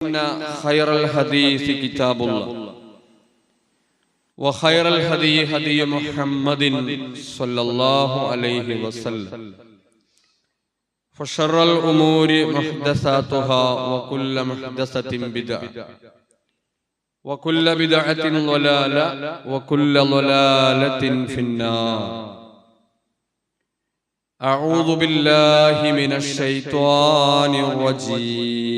فإن خير الحديث كتاب الله. وخير الهدي هدي محمد صلى الله عليه وسلم. فشر الأمور محدثاتها وكل محدثة بدعة. وكل بدعة ضلالة وكل ضلالة في النار. أعوذ بالله من الشيطان الرجيم.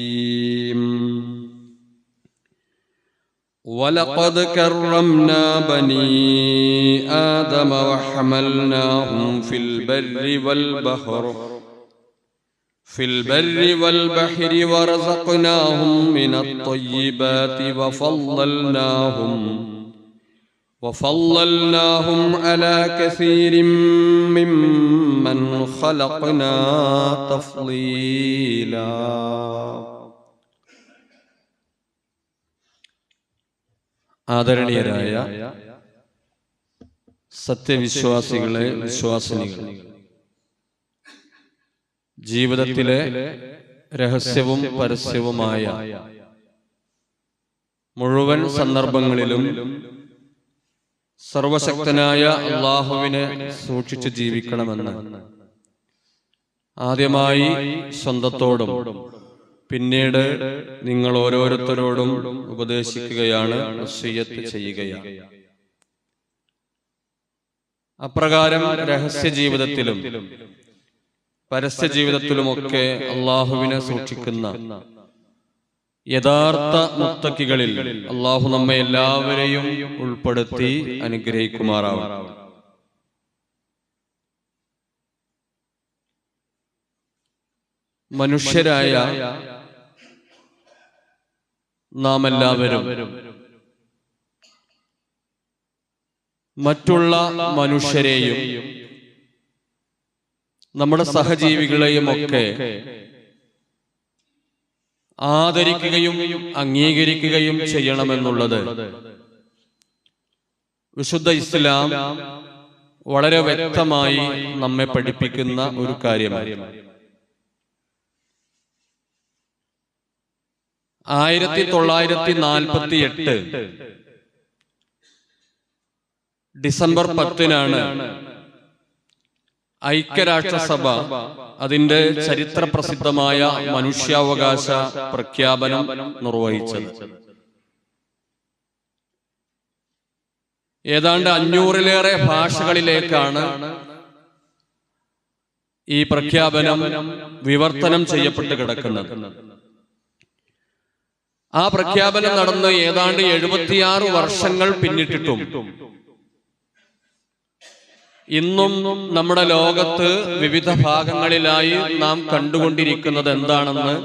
ولقد كرمنا بني آدم وحملناهم في البر والبحر. في البر والبحر ورزقناهم من الطيبات وفضلناهم وفضلناهم على كثير ممن خلقنا تفضيلا. ആദരണീയരായ സത്യവിശ്വാസികളെ വിശ്വാസിനികൾ. ജീവിതത്തിലെ രഹസ്യവും പരസ്യവുമായ മുഴുവൻ സന്ദർഭങ്ങളിലും സർവശക്തനായ അള്ളാഹുവിനെ സൂക്ഷിച്ച് ജീവിക്കണമെന്ന് ആദ്യമായി സ്വന്തത്തോടും പിന്നീട് നിങ്ങൾ ഓരോരുത്തരോടും ഉപദേശിക്കുകയാണ് വസീയത്ത് ചെയ്യുകയാണ്. അപ്രകാരം രഹസ്യ ജീവിതത്തിലും പരസ്യ ജീവിതത്തിലുമൊക്കെ അള്ളാഹുവിനെ സൂക്ഷിക്കുന്ന യഥാർത്ഥ മുത്തക്കികളിൽ അള്ളാഹു നമ്മെ എല്ലാവരെയും ഉൾപ്പെടുത്തി അനുഗ്രഹിക്കുമാറാവും മനുഷ്യരായ നാം എല്ലാവരും മറ്റുള്ള മനുഷ്യരെയും നമ്മുടെ സഹജീവികളെയും ഒക്കെ ആദരിക്കുകയും അംഗീകരിക്കുകയും ചെയ്യണമെന്നുള്ളത് വിശുദ്ധ ഇസ്ലാം വളരെ വ്യക്തമായി നമ്മെ പഠിപ്പിക്കുന്ന ഒരു കാര്യമാണ്. ആയിരത്തി തൊള്ളായിരത്തി നാൽപ്പത്തി എട്ട് ഡിസംബർ പത്തിനാണ് ഐക്യരാഷ്ട്രസഭ അതിന്റെ ചരിത്ര പ്രസിദ്ധമായ മനുഷ്യാവകാശ പ്രഖ്യാപനം നിർവഹിച്ചത്. ഏതാണ്ട് അഞ്ഞൂറിലേറെ ഭാഷകളിലേക്കാണ് ഈ പ്രഖ്യാപനം വിവർത്തനം ചെയ്യപ്പെട്ട് കിടക്കുന്നത്. ആ പ്രഖ്യാപനം നടന്ന് ഏതാണ്ട് എഴുപത്തിയാറ് വർഷങ്ങൾ പിന്നിട്ടിട്ടും ഇന്നും നമ്മുടെ ലോകത്ത് വിവിധ ഭാഗങ്ങളിലായി നാം കണ്ടുകൊണ്ടിരിക്കുന്നത് എന്താണെന്ന്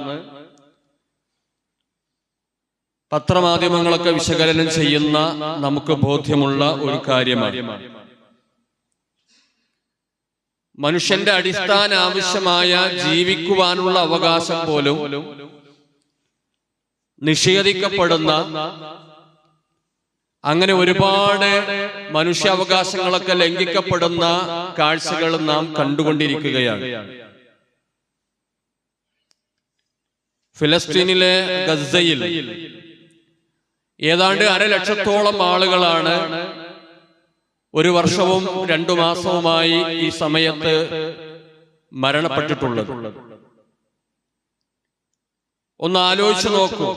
പത്രമാധ്യമങ്ങളൊക്കെ വിശകലനം ചെയ്യുന്ന നമുക്ക് ബോധ്യമുള്ള ഒരു കാര്യമാണ്. മനുഷ്യന്റെ അടിസ്ഥാന ആവശ്യമായ ജീവിക്കുവാനുള്ള അവകാശം പോലും നിഷേധിക്കപ്പെടുന്ന അങ്ങനെ ഒരുപാട് മനുഷ്യാവകാശങ്ങളൊക്കെ ലംഘിക്കപ്പെടുന്ന കാഴ്ചകൾ നാം കണ്ടുകൊണ്ടിരിക്കുകയാണ്. ഫിലസ്തീനിലെ ഗസയിൽ ഏതാണ്ട് അരലക്ഷത്തോളം ആളുകളാണ് ഒരു വർഷവും രണ്ടു മാസവുമായി ഈ സമയത്ത് മരണപ്പെട്ടിട്ടുള്ളത്. ഒന്ന് ആലോചിച്ചു നോക്കൂ.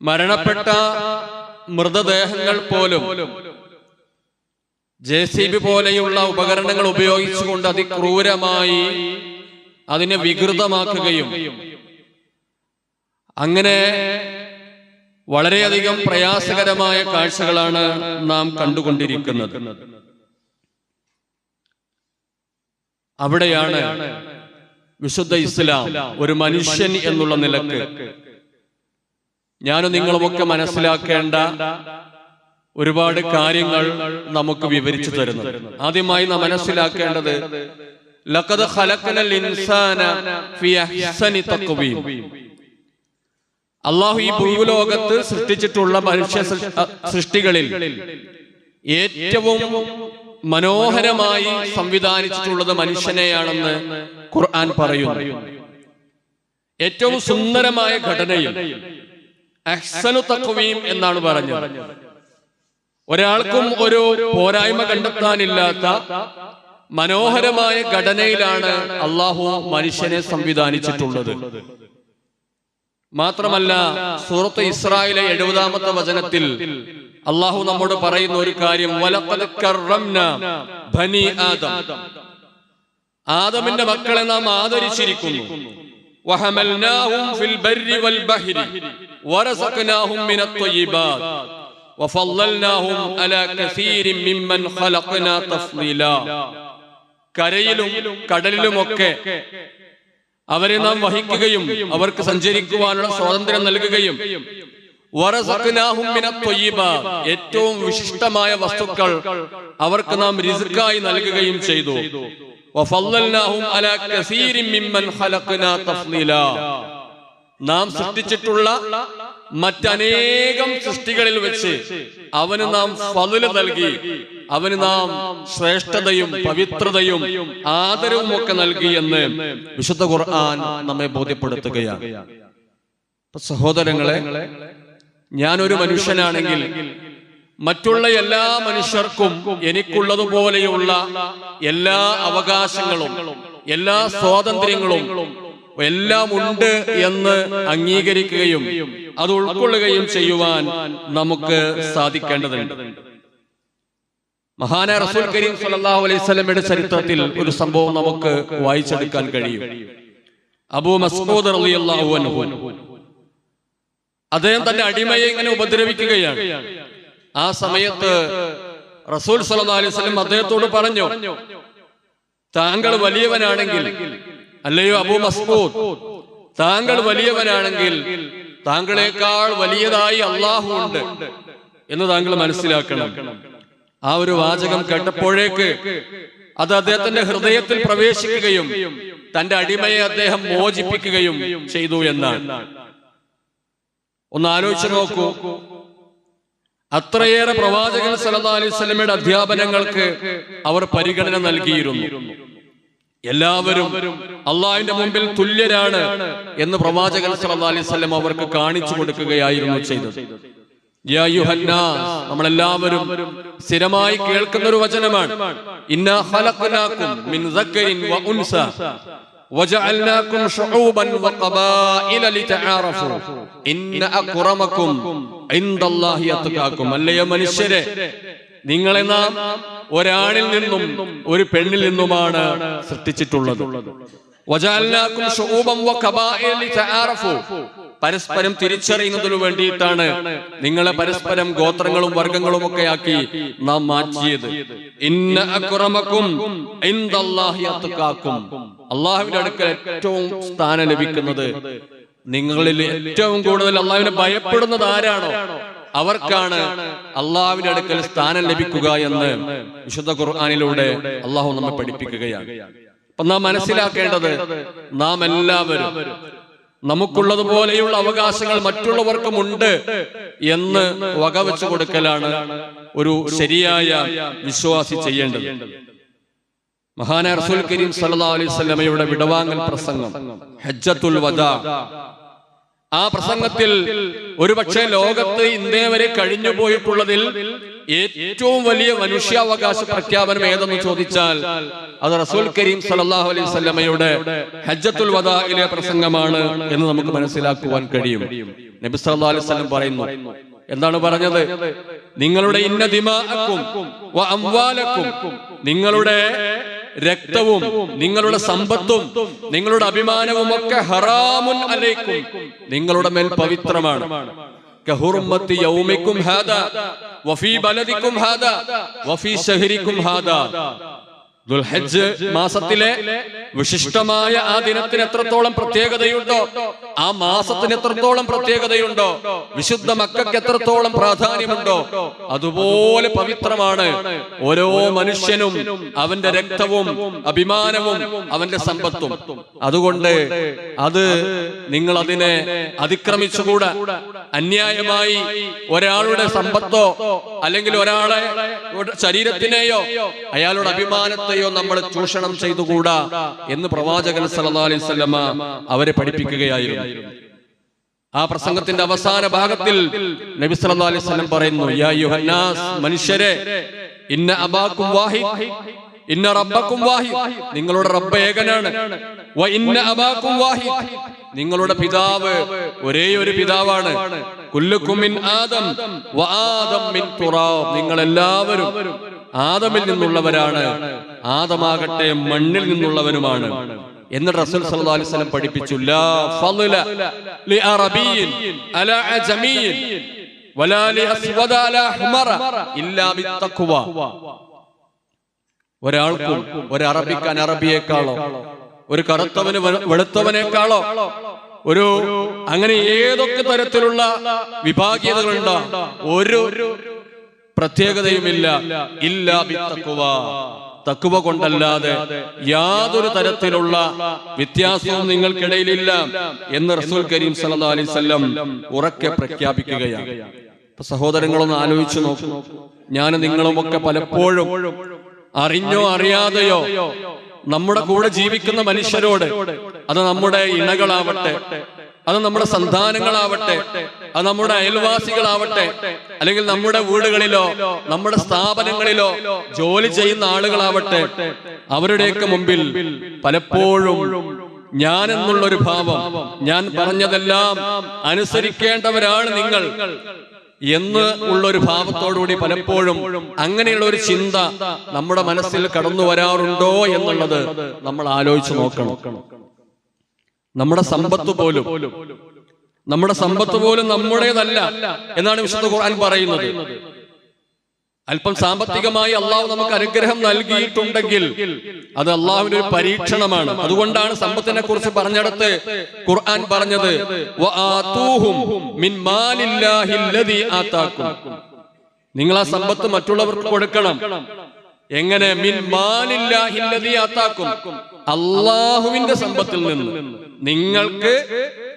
മരണപ്പെട്ട മൃതദേഹങ്ങൾ പോലും ജെ സി ബി പോലെയുള്ള ഉപകരണങ്ങൾ ഉപയോഗിച്ചുകൊണ്ട് അതിക്രൂരമായി അതിനെ വികൃതമാക്കുകയും അങ്ങനെ വളരെയധികം പ്രയാസകരമായ കാഴ്ചകളാണ് നാം കണ്ടുകൊണ്ടിരിക്കുന്നത്. അവിടെയാണ് വിശുദ്ധ ഇസ്ലാം ഒരു മനുഷ്യൻ എന്നുള്ള നിലയ്ക്ക്. ഞാനും നിങ്ങളുമൊക്കെ മനസ്സിലാക്കേണ്ട ഒരുപാട് കാര്യങ്ങൾ നമുക്ക് വിവരിച്ചു തരുന്നു ആദ്യമായി നാം മനസ്സിലാക്കേണ്ടത് ലഖദ് ഖലഖനൽ ഇൻസാന ഫി അഹ്സനി തഖ്വീം അള്ളാഹു ഈ ഭൂലോകത്ത് സൃഷ്ടിച്ചിട്ടുള്ള മനുഷ്യ സൃഷ്ടികളിൽ ഏറ്റവും മനോഹരമായി സംവിധാനിച്ചിട്ടുള്ളത് മനുഷ്യനെയാണെന്ന് ഖുർആൻ പറയുന്നു. ഏറ്റവും സുന്ദരമായ ഘടനയിൽ അഹ്സനു തഖ്വീം എന്നാണ് പറഞ്ഞു ഒരാൾക്കും ഒരു പോരായ്മ കണ്ടെത്താനില്ലാത്ത മനോഹരമായ ഘടനയിലാണ് അള്ളാഹു മനുഷ്യനെ സംവിധാനിച്ചിട്ടുള്ളത്. മാത്രമല്ല സൂറത്ത് ഇസ്രായേലെ എഴുപതാമത്തെ വചനത്തിൽ അള്ളാഹു നമ്മോട് പറയുന്ന ഒരു കാര്യം ബനി ആദം. ആദമിന്റെ മക്കളെ നാം ആദരിച്ചിരിക്കുന്നു. കരയിലും കടലിലുമൊക്കെ അവരെ നാം വഹിക്കുകയും അവർക്ക് സഞ്ചരിക്കുവാനുള്ള സ്വാതന്ത്ര്യം നൽകുകയും ഏറ്റവും വിശിഷ്ടമായ വസ്തുക്കൾ അവർക്ക് നാം റിസുക്കായി നൽകുകയും ചെയ്തു. നാം സൃഷ്ടിച്ചിട്ടുള്ള മറ്റനേകം സൃഷ്ടികളിൽ വെച്ച് അവന് നാം ഫലുല നൽകി. അവന് നാം ശ്രേഷ്ഠതയും പവിത്രതയും ആദരവും ഒക്കെ നൽകി എന്ന് വിശുദ്ധ ഖുർആൻ നമ്മെ ബോധ്യപ്പെടുത്തുകയാണ്. സഹോദരങ്ങളെ ഞാനൊരു മനുഷ്യനാണെങ്കിൽ മറ്റുള്ള എല്ലാ മനുഷ്യർക്കും എനിക്കുള്ളതുപോലെയുള്ള എല്ലാ അവകാശങ്ങളും എല്ലാ സ്വാതന്ത്ര്യങ്ങളും എല്ലാം ഉണ്ട് എന്ന് അംഗീകരിക്കുകയും അത് ഉൾക്കൊള്ളുകയും ചെയ്യുവാൻ നമുക്ക് സാധിക്കേണ്ടതുണ്ട്. മഹാന റസൂൽ കരീം സല്ലല്ലാഹു അലൈഹി ചരിത്രത്തിൽ ഒരു സംഭവം നമുക്ക് വായിച്ചെടുക്കാൻ കഴിയും. അബൂ മസ്ഊദ് റളിയല്ലാഹു അൻഹു. അദ്ദേഹം തന്റെ അടിമയെ ഇങ്ങനെ ഉപദ്രവിക്കുകയാണ്. ആ സമയത്ത് റസൂൽ സല്ലല്ലാഹു അലൈഹി വസല്ലം അദ്ദേഹത്തോട് പറഞ്ഞു താങ്കൾ വലിയവനാണെങ്കിൽ അല്ലയോ അബൂ മസ്ഊദ് താങ്കൾ വലിയവനാണെങ്കിൽ താങ്കളെക്കാൾ വലിയതായി അള്ളാഹു ഉണ്ട് എന്ന് താങ്കൾ മനസ്സിലാക്കണം. ആ ഒരു വാചകം കേട്ടപ്പോഴേക്ക് അത് അദ്ദേഹത്തിന്റെ ഹൃദയത്തിൽ പ്രവേശിക്കുകയും തന്റെ അടിമയെ അദ്ദേഹം മോചിപ്പിക്കുകയും ചെയ്തു എന്നാണ്. ഒന്ന് ആലോചിച്ച് നോക്കൂ. അത്രയേറെ പ്രവാചകൻ സലതാ അലൈഹി വസല്ലമയുടെ അധ്യാപനങ്ങൾക്ക് അവർ പരിഗണന നൽകിയിരുന്നു. എല്ലാവരും അള്ളാഹിന്റെ മുമ്പിൽ തുല്യരാണ് എന്ന് പ്രവാചകൻ സലതാ അലൈഹി സ്വലം അവർക്ക് കാണിച്ചു കൊടുക്കുകയായിരുന്നു ചെയ്തത്. നമ്മളെല്ലാവരും സ്ഥിരമായി കേൾക്കുന്ന ഒരു വചനമാണ് ഇന്നാ شعوبا وقبائل لتعارفوا ان اكرمكم عند الله ഇൻദല്ലാഹി അത്ഖാക്കും അല്ലയോ മനുഷ്യരെ നിങ്ങളെ നാം ഒരാണിൽ നിന്നും ഒരു പെണ്ണിൽ നിന്നുമാണ് സൃഷ്ടിച്ചിട്ടുള്ളത്. പരസ്പരം തിരിച്ചറിയുന്നതിനു വേണ്ടിയിട്ടാണ് നിങ്ങളെ പരസ്പരം ഗോത്രങ്ങളും വർഗങ്ങളും ഒക്കെ ആക്കി നാം മാറ്റിയത്. ഇന്ന അക്രമക്കും അള്ളാഹുവിന്റെ അടുക്കൽ ഏറ്റവും സ്ഥാനം ലഭിക്കുന്നത് നിങ്ങളിൽ ഏറ്റവും കൂടുതൽ അള്ളാഹുവിനെ ഭയപ്പെടുന്നത് ആരാണോ? അവർക്കാണ് അള്ളാഹുവിന്റെ അടുക്കൽ സ്ഥാനം ലഭിക്കുക എന്ന് വിശുദ്ധ ഖുർആാനിലൂടെ അള്ളാഹു നമ്മെ പഠിപ്പിക്കുകയാണ്. അപ്പൊ നാം മനസ്സിലാക്കേണ്ടത് നാം എല്ലാവരും നമുക്കുള്ളതുപോലെയുള്ള അവകാശങ്ങൾ മറ്റുള്ളവർക്കുമുണ്ട് എന്ന് വകവെച്ചു കൊടുക്കലാണ് ഒരു ശരിയായ വിശ്വാസി ചെയ്യേണ്ടത്. മഹാന റസൂൽ കരീം സല്ലാ അലൈഹി വസല്ലമയുടെ വിടവാങ്ങൽ പ്രസംഗം ഹജ്ജത്തുൽ വദാ. ആ പ്രസംഗത്തിൽ ഒരുപക്ഷെ ലോകത്ത് ഇന്നേ വരെ കഴിഞ്ഞു പോയിട്ടുള്ളതിൽ ഏറ്റവും വലിയ മനുഷ്യാവകാശ പ്രഖ്യാപനം ഏതെന്ന് ചോദിച്ചാൽ അത് റസൂൽ കരീം സലാഹു അലൈഹി സ്വലമയുടെ ഹജ്ജത്തുൽ വദായിലെ പ്രസംഗമാണ് എന്ന് നമുക്ക് മനസ്സിലാക്കുവാൻ കഴിയും. നബി സല്ലല്ലാഹു അലൈഹി വസല്ലം പറയുന്നു. എന്താണ് പറഞ്ഞത്? നിങ്ങളുടെ ഇന്ന അംവാലക്കും നിങ്ങളുടെ രക്തവും നിങ്ങളുടെ സമ്പത്തും നിങ്ങളുടെ അഭിമാനവും ഒക്കെ ഹറാമുൻ അലൈക്കും നിങ്ങളുടെ മേൽ പവിത്രമാണ്. ഹാദ وفي بلدكم هذا وفي شهركم هذا. ദുൽഹജ്ജ് മാസത്തിലെ വിശിഷ്ടമായ ആ ദിനത്തിന് എത്രത്തോളം പ്രത്യേകതയുണ്ടോ? ആ മാസത്തിന് എത്രത്തോളം പ്രത്യേകതയുണ്ടോ? വിശുദ്ധ മക്കൾക്ക് എത്രത്തോളം പ്രാധാന്യമുണ്ടോ? അതുപോലെ പവിത്രമാണ്. ഓരോ മനുഷ്യനും അവന്റെ രക്തവും അഭിമാനവും അവന്റെ സമ്പത്തും. അതുകൊണ്ട് അത് നിങ്ങൾ അതിനെ അതിക്രമിച്ചുകൂടാ. അന്യായമായി ഒരാളുടെ സമ്പത്തോ അല്ലെങ്കിൽ ഒരാളെ ശരീരത്തിനെയോ അയാളുടെ അഭിമാനത്തെയോ നമ്മൾ ചൂഷണം ചെയ്തുകൂടാ എന്ന് പ്രവാചകൻ സല്ലാ അലൈഹി വസല്ലമ അവരെ പഠിപ്പിക്കുകയായിരുന്നു. ആ പ്രസംഗത്തിന്റെ അവസാന ഭാഗത്തിൽ നബി സല്ലല്ലാഹു അലൈഹി വസല്ലം പറയുന്നു യാ മനുഷ്യരെ ഇന്ന അബാക്കും വാഹിദ് ഇന്ന റബ്ബക്കും വാഹിദ് നിങ്ങളുടെ റബ്ബ് ഏകനാണ്. വ ഇന്ന അബാക്കും വാഹിദ് നിങ്ങളുടെ പിതാവ് ഒരേ ഒരു പിതാവാണ്. കുല്ലുക്കും മിൻ ആദം വ ആദം മിൻ തുറാബ്. നിങ്ങൾ എല്ലാവരും ആദമിൽ നിന്നുള്ളവരാണ്. ആദമാകട്ടെ മണ്ണിൽ നിന്നുള്ളവനുമാണ് എന്നിട്ട് റസൂൽ സല്ലല്ലാഹു അലൈഹി വസല്ലം പഠിപ്പിച്ചു ലാ ഫളല ലി അറബിയിൻ അലാ അജമിയിൻ വലാ ലി അസ്വദ അലാ ഹുമറ ഇല്ലാ ബിത്തഖ്വ ഒരാൾക്കും ഒരു അറബിക്ക് അറബിയേക്കാളോ ഒരു കറുത്തവന് വെളുത്തവനേക്കാളോ ഒരു അങ്ങനെ ഏതൊക്കെ തരത്തിലുള്ള വിഭാഗീയതകളുണ്ടോ? ഒരു പ്രത്യേകതയുമില്ല. ഇല്ല തക്കുവ തക്കുവ കൊണ്ടല്ലാതെ യാതൊരു തരത്തിലുള്ള വ്യത്യാസവും നിങ്ങൾക്കിടയിലില്ല എന്ന് റസൂൽ കരീം സല്ലല്ലാഹു അലൈഹി വസല്ലം ഉറക്കെ പ്രഖ്യാപിക്കുകയാണ്. സഹോദരങ്ങളൊന്ന് ആലോചിച്ചു നോക്കൂ. ഞാൻ നിങ്ങളുമൊക്കെ പലപ്പോഴും അറിഞ്ഞോ അറിയാതെയോ നമ്മുടെ കൂടെ ജീവിക്കുന്ന മനുഷ്യരോട് അത് നമ്മുടെ ഇണകളാവട്ടെ അത് നമ്മുടെ സന്താനങ്ങളാവട്ടെ അത് നമ്മുടെ അയൽവാസികളാവട്ടെ അല്ലെങ്കിൽ നമ്മുടെ വീടുകളിലോ നമ്മുടെ സ്ഥാപനങ്ങളിലോ ജോലി ചെയ്യുന്ന ആളുകളാവട്ടെ അവരുടെയൊക്കെ മുമ്പിൽ പലപ്പോഴും ഞാൻ എന്നുള്ളൊരു ഭാവം ഞാൻ പറഞ്ഞതെല്ലാം അനുസരിക്കേണ്ടവരാണ് നിങ്ങൾ എന്ന് ഉള്ള ഒരു ഭാവത്തോടുകൂടി പലപ്പോഴും അങ്ങനെയുള്ള ഒരു ചിന്ത നമ്മുടെ മനസ്സിൽ കടന്നു വരാറുണ്ടോ എന്നുള്ളത് നമ്മൾ ആലോചിച്ച് നോക്കണം. നമ്മുടെ സമ്പത്ത് പോലും നമ്മുടെ സമ്പത്ത് പോലും നമ്മുടേതല്ല എന്നാണ് വിശുദ്ധ ഖുർആൻ പറയുന്നത്. അല്പം സാമ്പത്തികമായി അള്ളാഹു നമുക്ക് അനുഗ്രഹം നൽകിയിട്ടുണ്ടെങ്കിൽ അത് അള്ളാഹുവിന്റെ ഒരു പരീക്ഷണമാണ്. അതുകൊണ്ടാണ് സമ്പത്തിനെ കുറിച്ച് പറഞ്ഞിടത്ത് ഖുർആൻ പറഞ്ഞത് "വആതൂഹും മിൻ മാലില്ലാഹി അല്ലദീ നിങ്ങൾ ആ സമ്പത്ത് മറ്റുള്ളവർക്ക് കൊടുക്കണം. എങ്ങനെ മിൻ അള്ളാഹുവിന്റെ സമ്പത്തിൽ നിന്ന്. നിങ്ങൾക്ക്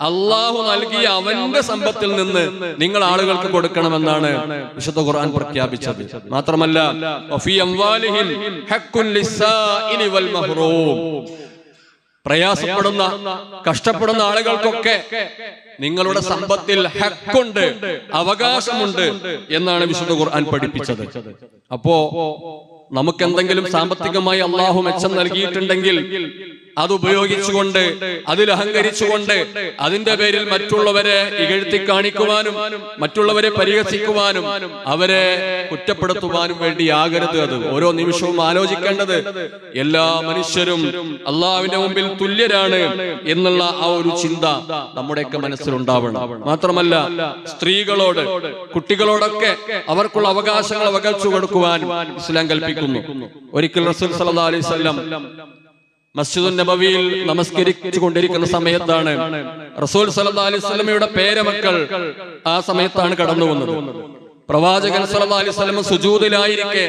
അള്ളാഹു നൽകിയ അവന്റെ സമ്പത്തിൽ നിന്ന് നിങ്ങൾ ആളുകൾക്ക് കൊടുക്കണമെന്നാണ് വിശുദ്ധ ഖുർആൻ പ്രഖ്യാപിച്ചത്. മാത്രമല്ല പ്രയാസപ്പെടുന്ന കഷ്ടപ്പെടുന്ന ആളുകൾക്കൊക്കെ നിങ്ങളുടെ സമ്പത്തിൽ ഹക്കുണ്ട് അവകാശമുണ്ട് എന്നാണ് വിശുദ്ധ ഖുർആൻ പഠിപ്പിച്ചത്. അപ്പോ നമുക്ക് എന്തെങ്കിലും സാമ്പത്തികമായി അള്ളാഹു മെച്ചം നൽകിയിട്ടുണ്ടെങ്കിൽ അത് ഉപയോഗിച്ചുകൊണ്ട് അതിൽ അഹങ്കരിച്ചുകൊണ്ട് അതിന്റെ പേരിൽ മറ്റുള്ളവരെ ഇകഴ്ത്തി കാണിക്കുവാനും മറ്റുള്ളവരെ പരിഹസിക്കുവാനും അവരെ കുറ്റപ്പെടുത്തുവാനും വേണ്ടിയാകരുത് അത്. ഓരോ നിമിഷവും ആലോചിക്കേണ്ടത് എല്ലാ മനുഷ്യരും അള്ളാവിന്റെ മുമ്പിൽ തുല്യരാണ് എന്നുള്ള ആ ഒരു ചിന്ത നമ്മുടെയൊക്കെ മനസ്സിലുണ്ടാവണം. മാത്രമല്ല സ്ത്രീകളോട് കുട്ടികളോടൊക്കെ അവർക്കുള്ള അവകാശങ്ങൾ അവകാശിച്ചു കൊടുക്കുവാൻ ഇസ്ലാം കൽപ്പിക്കുന്നു. ഒരിക്കൽ റസൂൽ സല്ലാ അലൈഹി വസല്ലം മസ്ജിദുൻ നബവിയിൽ നമസ്കരിച്ചു കൊണ്ടിരിക്കുന്ന സമയത്താണ് റസൂൽ അലൈഹി വസല്ലമയുടെ പേരമക്കൾ ആ സമയത്താണ് കടന്നു വന്നത് പ്രവാചകൻ സല്ലല്ലാഹു അലൈഹി സുജൂതിലായിരിക്കെ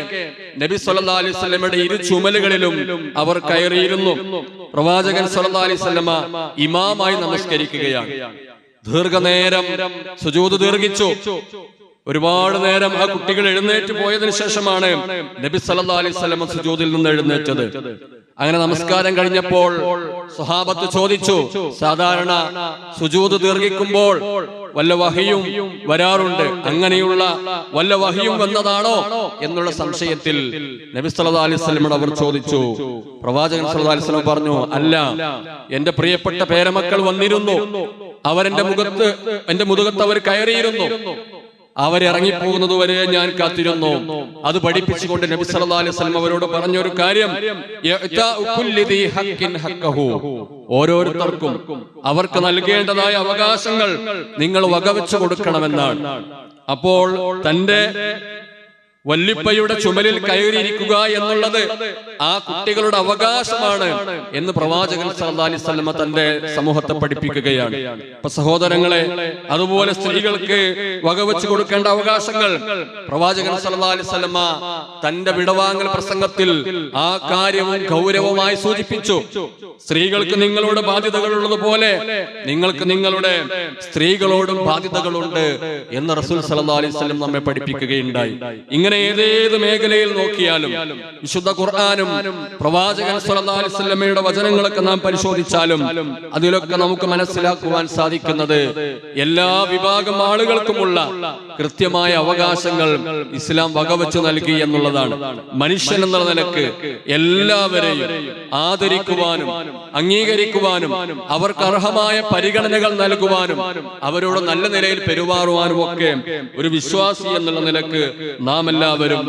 നബി സല്ലല്ലാഹു അലൈഹി വസല്ലമയുടെ ഇരു ചുമലുകളിലും അവർ കയറിയിരുന്നു. പ്രവാചകൻ അലൈഹി വസല്ലമ ഇമാമായി നമസ്കരിക്കുകയാണ്. ദീർഘനേരം സുജൂദ് ദീർഘിച്ചു. ഒരുപാട് നേരം ആ കുട്ടികൾ എഴുന്നേറ്റ് പോയതിനു ശേഷമാണ് നബി സല്ലല്ലാഹു അലൈഹി വസല്ലമ സുജൂദിൽ നിന്ന് എഴുന്നേറ്റത്. അങ്ങനെ നമസ്കാരം കഴിഞ്ഞപ്പോൾ സ്വഹാബത്ത് ചോദിച്ചു സാധാരണ സുജൂത് ദീർഘിക്കുമ്പോൾ വല്ല വഹിയും വരാറുണ്ട്. അങ്ങനെയുള്ള വല്ല വഹിയും വന്നതാണോ എന്നുള്ള സംശയത്തിൽ നബി സല്ലല്ലാഹു അലൈഹി വസല്ലമയോട് അവർ ചോദിച്ചു. പ്രവാചകൻ സല്ലല്ലാഹു അലൈഹി വസല്ലം പറഞ്ഞു അല്ല എന്റെ പ്രിയപ്പെട്ട പേരമക്കൾ വന്നിരുന്നു. അവരെന്റെ മുഖത്ത് എന്റെ മുതുകത്ത് അവർ കയറിയിരുന്നു. അവരിറങ്ങിപ്പോകുന്നത് വരെ ഞാൻ കാത്തിരുന്നു അത് പഠിപ്പിച്ചുകൊണ്ട് നബി സല്ലല്ലാഹു അലൈഹി വസല്ലം അവരോട് പറഞ്ഞൊരു കാര്യം. ഓരോരുത്തർക്കും അവർക്ക് നൽകേണ്ടതായ അവകാശങ്ങൾ നിങ്ങൾ വകവെച്ചു കൊടുക്കണമെന്നാണ് അപ്പോൾ തന്റെ വല്ലിപ്പയുടെ ചുമലിൽ കയറിയിരിക്കുക എന്നുള്ളത് ആ കുട്ടികളുടെ അവകാശമാണ് എന്ന് പ്രവാചകൻ സല്ലല്ലാഹു അലൈഹി വസല്ലമ തന്റെ സമൂഹത്തെ പഠിപ്പിക്കുകയാണ്. ഇപ്പൊ സഹോദരങ്ങളെ അതുപോലെ സ്ത്രീകൾക്ക് വകവെച്ചു കൊടുക്കേണ്ട അവകാശങ്ങൾ. പ്രവാചകൻ സല്ലല്ലാഹു അലൈഹി വസല്ലമ തന്റെ വിടവാങ്ങൽ പ്രസംഗത്തിൽ ആ കാര്യവും ഗൗരവമായി സൂചിപ്പിച്ചു. സ്ത്രീകൾക്ക് നിങ്ങളുടെ നിങ്ങളോട് ബാധ്യതകളുള്ളതുപോലെ നിങ്ങൾക്ക് നിങ്ങളുടെ സ്ത്രീകളോടും ബാധ്യതകളുണ്ട് എന്ന് റസൂൽ സല്ലല്ലാഹു അലൈഹി വസല്ലം നമ്മെ പഠിപ്പിക്കുകയുണ്ടായി. ഇങ്ങനെ ഏതേത് മേഖലയിൽ നോക്കിയാലും വിശുദ്ധ ഖുർആാനും പ്രവാചകൻ വസല്ലമയുടെ വചനങ്ങളൊക്കെ നാം പരിശോധിച്ചാലും അതിലൊക്കെ നമുക്ക് മനസ്സിലാക്കുവാൻ സാധിക്കുന്നത് എല്ലാ വിഭാഗം ആളുകൾക്കുമുള്ള കൃത്യമായ അവകാശങ്ങൾ ഇസ്ലാം വകവച്ചു നൽകി എന്നുള്ളതാണ്. മനുഷ്യൻ എന്നുള്ള നിലയ്ക്ക് എല്ലാവരെയും ആദരിക്കുവാനും അംഗീകരിക്കുവാനും അവർക്ക് അർഹമായ പരിഗണനകൾ നൽകുവാനും അവരോട് നല്ല നിലയിൽ പെരുമാറുവാനും ഒക്കെ ഒരു വിശ്വാസി എന്നുള്ള നിലയ്ക്ക് നാം എല്ലാവരും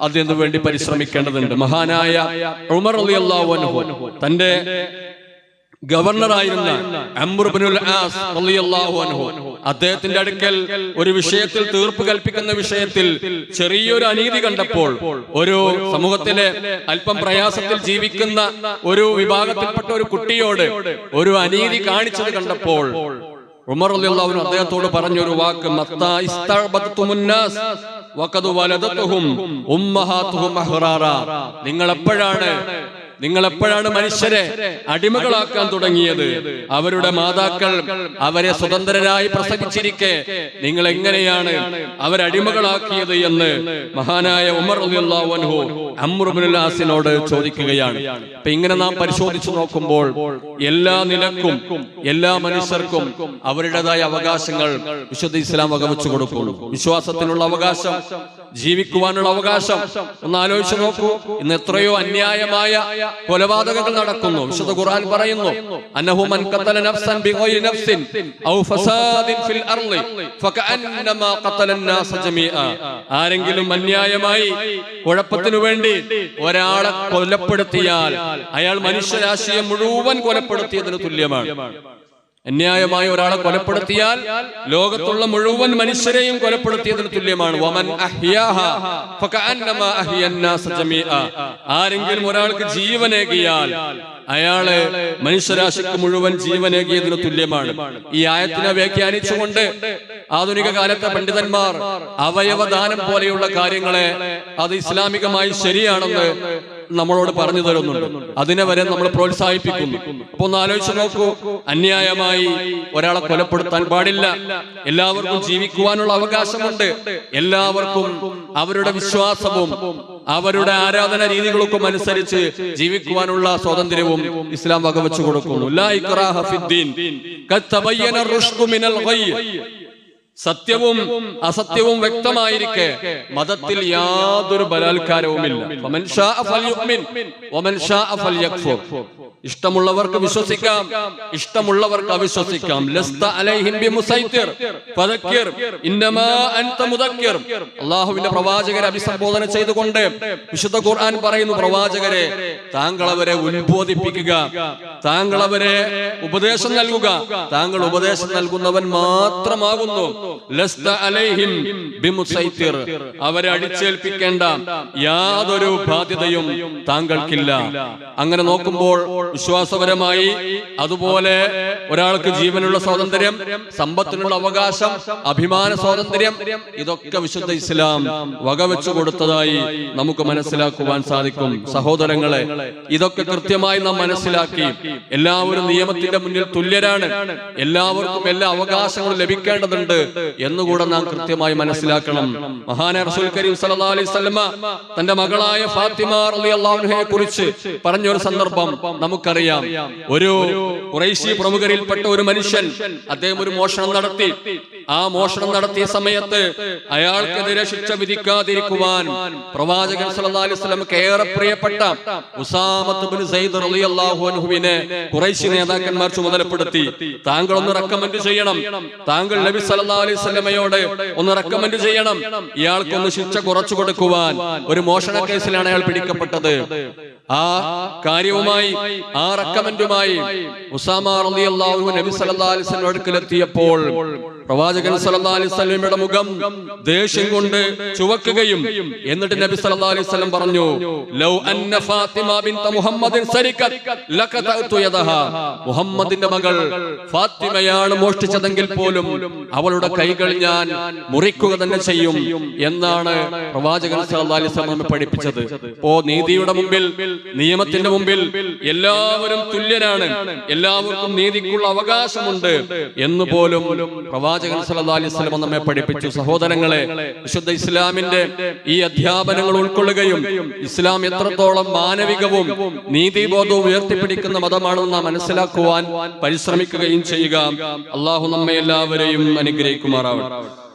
അതിനു വേണ്ടി പരിശ്രമിക്കേണ്ടതുണ്ട്. മഹാനായ ഉമർ അലി അള്ളാഹു തന്റെ ഗവർണറായിരുന്ന അദ്ദേഹത്തിന്റെ അടുക്കൽ ഒരു വിഷയത്തിൽ തീർപ്പ് കൽപ്പിക്കുന്ന വിഷയത്തിൽ ചെറിയൊരു അനീതി കണ്ടപ്പോൾ ഒരു സമൂഹത്തിലെ അല്പം പ്രയാസത്തിൽ ജീവിക്കുന്ന ഒരു വിഭാഗത്തിൽപ്പെട്ട ഒരു കുട്ടിയോട് ഒരു അനീതി കാണിച്ചത് കണ്ടപ്പോൾ ഉമർ അൻഹു അദ്ദേഹത്തോട് പറഞ്ഞൊരു വാക്ക് നിങ്ങൾ എപ്പോഴാണ് നിങ്ങൾ എപ്പോഴാണ് മനുഷ്യരെ അടിമകളാക്കാൻ തുടങ്ങിയത്? അവരുടെ മാതാക്കൾ അവരെ സ്വതന്ത്രരായി പ്രസവിച്ചിരിക്കെ നിങ്ങൾ എങ്ങനെയാണ് അവരടിമകളാക്കിയത് എന്ന് മഹാനായ ഉമർ അമ്രുബ്നുൽ ആസിനോട് ചോദിക്കുകയാണ്. അപ്പൊ ഇങ്ങനെ നാം പരിശോധിച്ചു നോക്കുമ്പോൾ എല്ലാ നിലക്കും എല്ലാ മനുഷ്യർക്കും അവരുടേതായ അവകാശങ്ങൾ വിശുദ്ധ ഇസ്ലാം വകവെച്ചു കൊടുക്കുന്നു. വിശ്വാസത്തിനുള്ള അവകാശം ജീവിക്കുവാനുള്ള അവകാശം ഒന്ന് ആലോചിച്ച് നോക്കൂ ഇന്ന് എത്രയോ അന്യായമായ കൊലപാതകങ്ങൾ നടക്കുന്നു വിശുദ്ധ ഖുർആൻ പറയുന്നു അന്നഹു മൻ ഖതല നഫ്സൻ ബിഗൈരി നഫ്സിൻ ഔ ഫസാദിൻ ഫിൽ അർളി ഫകഅന്നമാ ഖതല الناس ജമീഅ ആരെങ്കിലും അന്യായമായി കുഴപ്പത്തിനു വേണ്ടി ഒരാളെ കൊലപ്പെടുത്തിയാൽ അയാൾ മനുഷ്യരാശിയെ മുഴുവൻ കൊലപ്പെടുത്തിയതിന് തുല്യമാണ് അന്യായമായി ഒരാളെ കൊലപ്പെടുത്തിയാൽ ലോകത്തുള്ള മുഴുവൻ മനുഷ്യരെയും കൊലപ്പെടുത്തിയതിന് തുല്യമാണ്. വമൻ ആരെങ്കിലും ഒരാൾക്ക് ജീവനേകിയാൽ അയാൾ മനുഷ്യരാശിക്ക് മുഴുവൻ ജീവനേകിയതിന് തുല്യമാണ്. ഈ ആയത്തിനെ വ്യാഖ്യാനിച്ചുകൊണ്ട് ആധുനിക കാലത്തെ പണ്ഡിതന്മാർ അവയവദാനം പോലെയുള്ള കാര്യങ്ങളെ അത് ഇസ്ലാമികമായി ശരിയാണെന്ന് നമ്മളോട് പറഞ്ഞു തരുന്നുണ്ട്. അതിനെ വരെ നമ്മൾ പ്രോത്സാഹിപ്പിക്കുന്നു. അപ്പൊ ഒന്ന് ആലോചിച്ച് നോക്കൂ. അന്യായമായി ഒരാളെ കൊലപ്പെടുത്താൻ പാടില്ല. എല്ലാവർക്കും ജീവിക്കുവാനുള്ള അവകാശമുണ്ട്. എല്ലാവർക്കും അവരുടെ വിശ്വാസവും അവരുടെ ആരാധന രീതികൾക്കും അനുസരിച്ച് ജീവിക്കുവാനുള്ള സ്വാതന്ത്ര്യവും ഇസ്ലാം വകവെച്ചു കൊടുക്കുന്നു. സത്യവും അസത്യവും വ്യക്തമായിരിക്കെ. മതത്തിൽ യാതൊരു ബലാത്കാരവുമില്ല. ഇഷ്ടമുള്ളവർക്ക് വിശ്വസിക്കാം. ഇഷ്ടമുള്ളവർക്ക് അവിശ്വസിക്കാം. അള്ളാഹുവിന്റെ പ്രവാചകരെ അഭിസംബോധന ചെയ്തുകൊണ്ട് വിശുദ്ധ ഖുർആൻ പറയുന്നു പ്രവാചകരെ. താങ്കൾ അവരെ ഉത്ബോധിപ്പിക്കുക. താങ്കൾ അവരെ ഉപദേശം നൽകുക. താങ്കൾ ഉപദേശം നൽകുന്നവൻ മാത്രമാകുന്നു. അലൈഹിം ബിമുസൈത്തിർ. അവരെ അടിച്ചേൽപ്പിക്കേണ്ട യാതൊരു ബാധ്യതയും താങ്കൾക്കില്ല. അങ്ങനെ നോക്കുമ്പോൾ വിശ്വാസപരമായി അതുപോലെ ഒരാൾക്ക് ജീവനുള്ള സ്വാതന്ത്ര്യം സമ്പത്തിനുള്ള അവകാശം അഭിമാന സ്വാതന്ത്ര്യം ഇതൊക്കെ വിശുദ്ധ ഇസ്ലാം വകവെച്ചു കൊടുത്തതായി നമുക്ക് മനസ്സിലാക്കുവാൻ സാധിക്കും. സഹോദരങ്ങളെ ഇതൊക്കെ കൃത്യമായി നാം മനസ്സിലാക്കി. എല്ലാവരും നിയമത്തിന്റെ മുന്നിൽ തുല്യരാണ്. എല്ലാവർക്കും എല്ലാ അവകാശങ്ങളും ലഭിക്കേണ്ടതുണ്ട്. എന്നുകൂടെ നാം കൃത്യമായി മനസ്സിലാക്കണം. മഹാന റസൂൽ കരീം സല്ലല്ലാഹു അലൈഹി വസല്ലമ തന്റെ മകളായ ഫാത്തിമ റളിയല്ലാഹു അൻഹയെ കുറിച്ച് പറഞ്ഞൊരു സന്ദർഭം നമുക്കറിയാം. ഒരു കുറേശ്ശി പ്രമുഖരിൽപ്പെട്ട ഒരു മനുഷ്യൻ അദ്ദേഹം ഒരു മോഷണം നടത്തി. ആ മോഷണം നടത്തിയ സമയത്ത് അയാൾക്കെതിരെ ശിക്ഷ വിധിക്കാതിരിക്കുവാൻ പ്രവാചകൻ സല്ലല്ലാഹു അലൈഹി വസല്ലമക്ക് ഏറെ പ്രിയപ്പെട്ട ഉസാമത്ത് ബിൻ സയ്യിദ് റളിയല്ലാഹു അൻഹുവിനെ ഖുറൈശി നേതാക്കന്മാർ ചുമതലപ്പെടുത്തി. താങ്കൾ ഒന്ന് റെക്കമെൻഡ് ചെയ്യണം. താങ്കൾ നബി സല്ലല്ലാഹു അലൈഹി ഒന്ന് റെക്കമെൻഡ് ചെയ്യണം. ഇയാൾക്കൊന്ന് ശിക്ഷ കുറച്ചു കൊടുക്കുവാൻ ഒരു മോഷണ കേസിലാണ് അയാൾ പിടിക്കപ്പെട്ടത്. ആ കാര്യവുമായി ആ റെക്കമെന്റുമായി അടുക്കലെത്തിയപ്പോൾ പ്രവാചകൻ സല്ലല്ലാഹു അലൈഹി മുഖം ദേഷ്യം കൊണ്ട് ചുവക്കുകയും എന്നിട്ട് നബി സല്ലല്ലാഹു അലൈഹി വസല്ലം പറഞ്ഞു ലൗ ഫാത്തിമ യദഹാ. മുഹമ്മദിന്റെ മകൾ ഫാത്തിമയാണ് മോഷ്ടിച്ചതെങ്കിൽ പോലും അവളുടെ കൈകൾ ഞാൻ മുറിക്കുക തന്നെ ചെയ്യും എന്നാണ് പ്രവാചകൻ സല്ലല്ലാഹു അലൈഹി വസല്ലം പഠിപ്പിച്ചത്. ഓ നീതിയുടെ മുമ്പിൽ നിയമത്തിന്റെ മുമ്പിൽ എല്ലാവരും തുല്യരാണ്. എല്ലാവർക്കും നീതിക്കുള്ള അവകാശമുണ്ട് എന്ന് പോലും പ്രവാചകൻ വസല്ലം നമ്മെ പഠിപ്പിച്ചു. സഹോദരങ്ങളെ വിശുദ്ധ ഇസ്ലാമിന്റെ ഈ അധ്യാപനങ്ങൾ ഉൾക്കൊള്ളുകയും ഇസ്ലാം എത്രത്തോളം മാനവികവും നീതിബോധവും ഉയർത്തിപ്പിടിക്കുന്ന മതമാണെന്ന് നാം മനസ്സിലാക്കുവാൻ പരിശ്രമിക്കുകയും ചെയ്യുക. അള്ളാഹു നമ്മെ എല്ലാവരെയും അനുഗ്രഹിക്കുമാറാവട്ടെ.